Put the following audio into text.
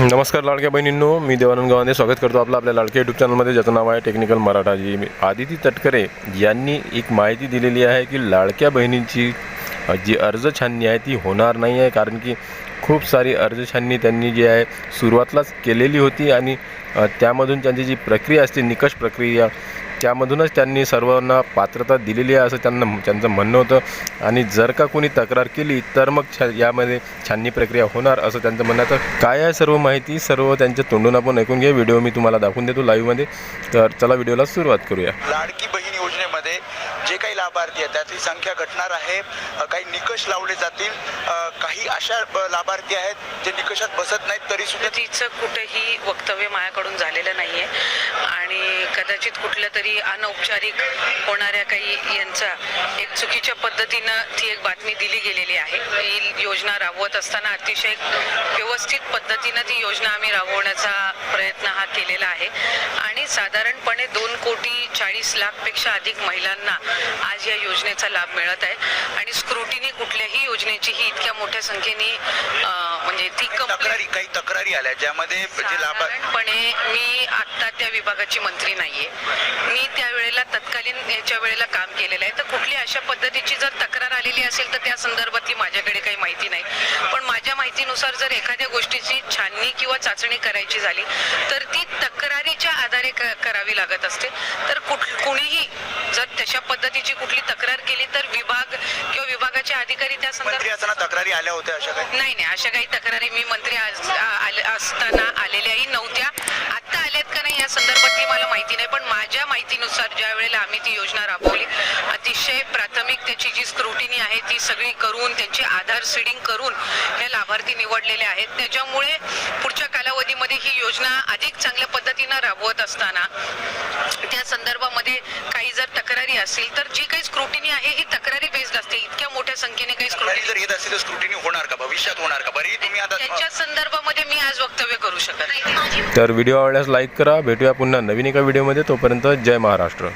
नमस्कार लाडक्या बहिणींनो मी देवानंद गावाने स्वागत करतो आपलं आपल्या लाडक्या यूट्यूब चॅनलमध्ये ज्याचं नाव आहे टेक्निकल मराठाजी आदिती तटकरे यांनी एक माहिती दिलेली आहे की लाडक्या बहिणींची जी अर्ज छाननी आहे ती होणार नाही आहे. कारण की खूप सारी अर्ज छाननी त्यांनी जी आहे सुरुवातलाच केलेली होती आणि त्यामधून त्यांची जी प्रक्रिया असते निकष प्रक्रिया त्यामधूनच त्यांनी सर्वांना पात्रता दिलेली आहे असं त्यांना त्यांचं म्हणणं होतं. आणि जर का कोणी तक्रार केली तर मग छा यामध्ये छाननी प्रक्रिया होणार असं त्यांचं म्हणणं आहे. तर काय आहे सर्व माहिती सर्व त्यांच्या तोंडून आपण ऐकून घ्या. व्हिडिओ मी तुम्हाला दाखवून देतो लाईव्हमध्ये तर चला व्हिडिओला सुरुवात करूया. लाडकी बहीण योजनेमध्ये जे काही लाभार्थी आहेत त्याची संख्या घटणार आहे. काही निकष लावले जातील. काही अशा लाभार्थी आहेत जे निकषात बसत नाहीत तरी सुद्धा तिचं कुठेही वक्तव्य माझ्याकडून झालेलं नाहीये. आणि कदाचित कुठल्या तरी अनौपचारिक होणाऱ्या काही यांचा एक चुकीच्या पद्धतीनं ती एक बातमी दिली गेलेली आहे. ही योजना राबवत असताना अतिशय व्यवस्थित पद्धतीनं ती योजना आम्ही राबवण्याचा प्रयत्न हा केलेला आहे. साधारणपणे दोन कोटी चाळीस लाखपेक्षा अधिक महिलांना आज या योजनेचा लाभ मिळत आहे. आणि स्क्रुटिनी कुठल्याही योजनेची ही इतक्या मोठ्या संख्येने म्हणजे ती तक्रारी काही तक्रारी आल्या ज्यामध्ये साधारणपणे मी आत्ता त्या विभागाची मंत्री नाहीये. मी त्यावेळेला तत्कालीन याच्या वेळेला काम केलेलं आहे. तर कुठली अशा पद्धतीची जर तक्रार आलेली असेल तर त्या संदर्भातली माझ्याकडे काही माहिती नाही. पण माझ्या माहितीनुसार जर एखाद्या गोष्टीची छाननी किंवा चाचणी करायची झाली तर ती करावी लागत असते. तर कुठ कुणीही जर तशा पद्धतीची कुठली तक्रार केली तर विभाग किंवा विभागाचे अधिकारी त्या संदर्भात तक्रारी आल्या होत्या अशा काही? नाही नाही. अशा काही तक्रारी मी मंत्री असताना आलेल्याही नव्हत्या. आत्ता आल्यात का नाही या संदर्भातली मला माहिती नाही पण माझ्या माहितीनुसार ज्या वेळेला आम्ही ती योजना राबवली अतिशय प्राथमिक त्याची जी स्क्रुटिनी आहे ती सगळी करून त्यांची आधार सीडिंग करून हे लाभार्थी निवडलेले आहेत. त्याच्यामुळे कालावधीमध्ये ही योजना अधिक चांगल्या पद्धतीनं राबवत असताना त्या संदर्भामध्ये काही जर तक्रारी असतील तर जी काही स्क्रुटिनी आहे ही तक्रारी बेस्ड असते इतक्या मोठ्या संख्येने काही स्क्रुटिनी जर येत असेल तर स्क्रुटिनी होणार का? भविष्यात होणार का? बरी तुम्ही आता त्याच्या संदर्भामध्ये मी आज वक्तव्य करू शकत नाही. तर व्हिडिओ आवडल्यास लाईक करा. भेटूया पुन्हा नवीन एका व्हिडिओमध्ये तोपर्यंत जय महाराष्ट्र.